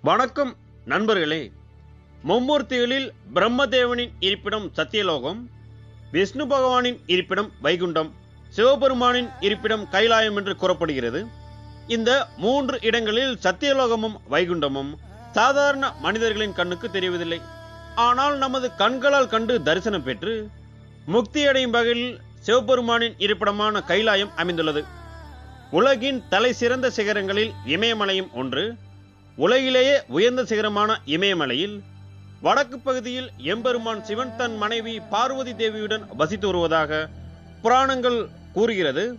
வணக்கம் நண்பர்களே. மும்மூர்த்திகளில் பிரம்மதேவனின் இருப்பிடம் சத்தியலோகம் விஷ்ணு பகவானின் இருப்பிடம் வைகுண்டம் சிவபெருமானின் இருப்பிடம் கைலாயம் என்று கூறப்படுகிறது. இந்த மூன்று இடங்களில் சத்தியலோகமும் வைகுண்டமும் சாதாரண மனிதர்களின் கண்ணுக்கு தெரிவதில்லை. ஆனால் நமது கண்களால் கண்டு தரிசனம் பெற்று முக்தியடையும் வகையில் சிவபெருமானின் இருப்பிடமான கைலாயம் அமைந்துள்ளது. உலகின் தலை சிறந்த சிகரங்களில் இமயமலையும் ஒன்று. உலகிலேயே உயர்ந்த சிகரமான இமயமலையில் வடக்கு பகுதியில் எம்பெருமான் சிவன் தன் மனைவி பார்வதி தேவியுடன் வசித்து வருவதாக புராணங்கள் கூறுகிறது.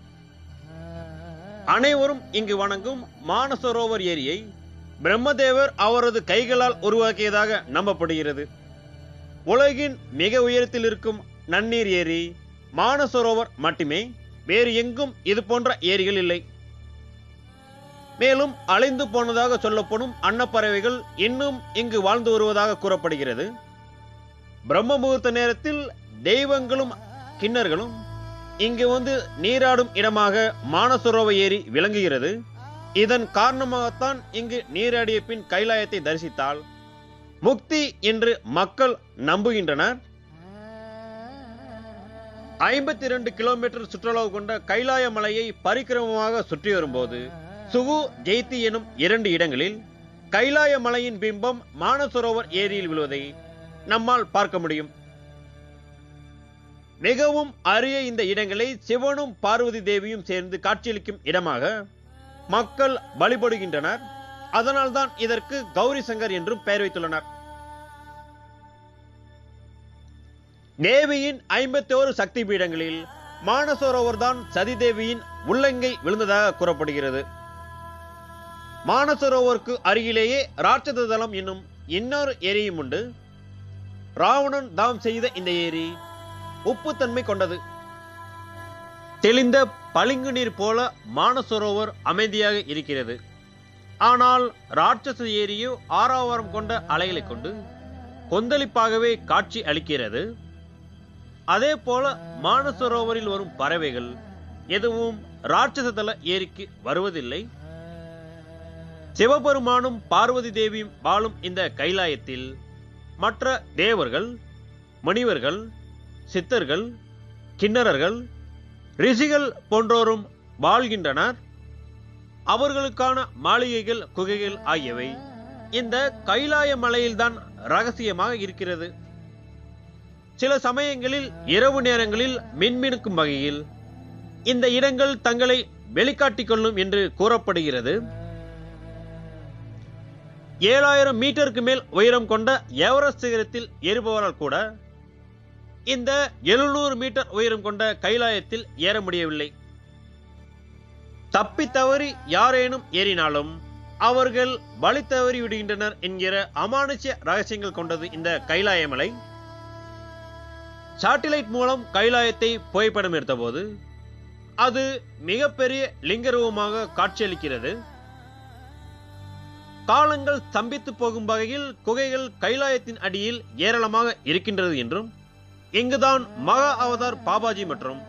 அனைவரும் இங்கு வணங்கும் மானசரோவர் ஏரியை பிரம்மதேவர் அவரது கைகளால் உருவாக்கியதாக நம்பப்படுகிறது. உலகின் மிக உயரத்தில் இருக்கும் நன்னீர் ஏரி மானசரோவர் மட்டுமே வேறு எங்கும் இது போன்ற ஏரிகள் இல்லை. மேலும் அழிந்து போனதாக சொல்லப்படும் அன்னப்பறவைகள் இன்னும் இங்கு வாழ்ந்து வருவதாக கூறப்படுகிறது. பிரம்ம முகூர்த்த நேரத்தில் தெய்வங்களும் கிண்ணர்களும் இங்கு வந்து நீராடும் இடமாக மானசரோவ ஏரி விளங்குகிறது. இதன் காரணமாகத்தான் இங்கு நீராடிய பின் கைலாயத்தை தரிசித்தால் முக்தி என்று மக்கள் நம்புகின்றனர். ஐம்பத்தி இரண்டு கிலோமீட்டர் சுற்றளவு கொண்ட கைலாய மலையை பரிக்கிரமமாக சுற்றி வரும்போது சுகு ஜெய்தி எனும் இரண்டு இடங்களில் கைலாய மலையின் பிம்பம் மானசரோவர் ஏரியில் விழுவதை நம்மால் பார்க்க முடியும். மிகவும் அரிய இந்த இடங்களை சிவனும் பார்வதி தேவியும் சேர்ந்து காட்சியளிக்கும் இடமாக மக்கள் வழிபடுகின்றனர். அதனால்தான் இதற்கு கௌரி சங்கர் என்றும் பெயர் வைத்துள்ளனர். நேவியின் ஐம்பத்தி ஓரு சக்தி பீடங்களில் மானசரோவர் தான் சதிதேவியின் உள்ளங்கை விழுந்ததாக கூறப்படுகிறது. மானசரோவருக்கு அருகிலேயே ராட்சத தலம் என்னும் இன்னொரு ஏரியும் உண்டு. ராவணன் தாம் செய்த இந்த ஏரி உப்புத்தன்மை கொண்டது. தெளிந்த பளிங்கு நீர் போல மானசரோவர் அமைதியாக இருக்கிறது. ஆனால் ராட்சச ஏரியோ ஆறாவரம் கொண்ட அலைகளை கொண்டு கொந்தளிப்பாகவே காட்சி அளிக்கிறது. அதே போல மானசரோவரில் வரும் பறவைகள் எதுவும் ராட்சச ஏரிக்கு வருவதில்லை. சிவபெருமானும் பார்வதி தேவியும் வாழும் இந்த கைலாயத்தில் மற்ற தேவர்கள் முனிவர்கள் சித்தர்கள் கிண்ணறர்கள் ரிஷிகள் போன்றோரும் வாழ்கின்றனர். அவர்களுக்கான மாளிகைகள் குகைகள் ஆகியவை இந்த கைலாய மலையில்தான் ரகசியமாக இருக்கிறது. சில சமயங்களில் இரவு நேரங்களில் மின்மினுக்கும் வகையில் இந்த இடங்கள் தங்களை வெளிக்காட்டிக் கொள்ளும் என்று கூறப்படுகிறது. ஏழாயிரம் மீட்டருக்கு மேல் உயரம் கொண்ட எவரெஸ்ட் சிகரத்தில் ஏறுபவரால் கூட இந்த எழுநூறு மீட்டர் உயரம் கொண்ட கைலாயத்தில் ஏற முடியவில்லை. தப்பி தவறி யாரேனும் ஏறினாலும் அவர்கள் வழி தவறி விடுகின்றனர் என்கிற அமானுஷ்ய ரகசியங்கள் கொண்டது இந்த கைலாயமலை. சாட்டிலைட் மூலம் கைலாயத்தை புகைப்படம் எடுத்தபோது அது மிகப்பெரிய லிங்கரூபமாக காட்சியளிக்கிறது. காலங்கள் ஸ்தம்பித்து போகும் வகையில் குகைகள் கைலாயத்தின் அடியில் ஏராளமாக இருக்கின்றது என்றும் இங்குதான் மகா அவதார் பாபாஜி மற்றும்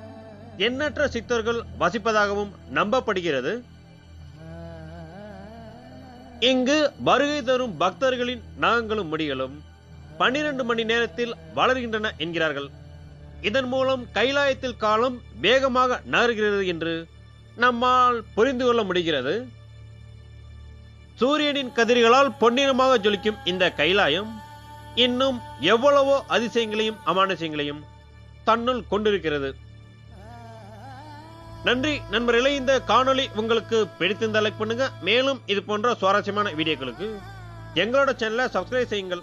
எண்ணற்ற சித்தர்கள் வசிப்பதாகவும் நம்பப்படுகிறது. இங்கு வருகை தரும் பக்தர்களின் நகங்களும் முடிகளும் பன்னிரண்டு மணி நேரத்தில் வளர்கின்றன என்கிறார்கள். இதன் மூலம் கைலாயத்தில் காலம் வேகமாக நகர்கிறது என்று நம்மால் புரிந்து கொள்ள முடிகிறது. சூரியனின் கதிர்களால் பொன்னிறமாக ஜொலிக்கும் இந்த கைலாயம் இன்னும் எவ்வளவோ அதிசயங்களையும் அமானுஷயங்களையும் தன்னுள் கொண்டிருக்கிறது. நன்றி நண்பர்களே இந்த காணொளி உங்களுக்கு பிடித்திருந்த லைக் பண்ணுங்க. மேலும் இது போன்ற சுவாரஸ்யமான வீடியோக்களுக்கு எங்களோட சேனலை சப்ஸ்கிரைப் செய்யுங்கள்.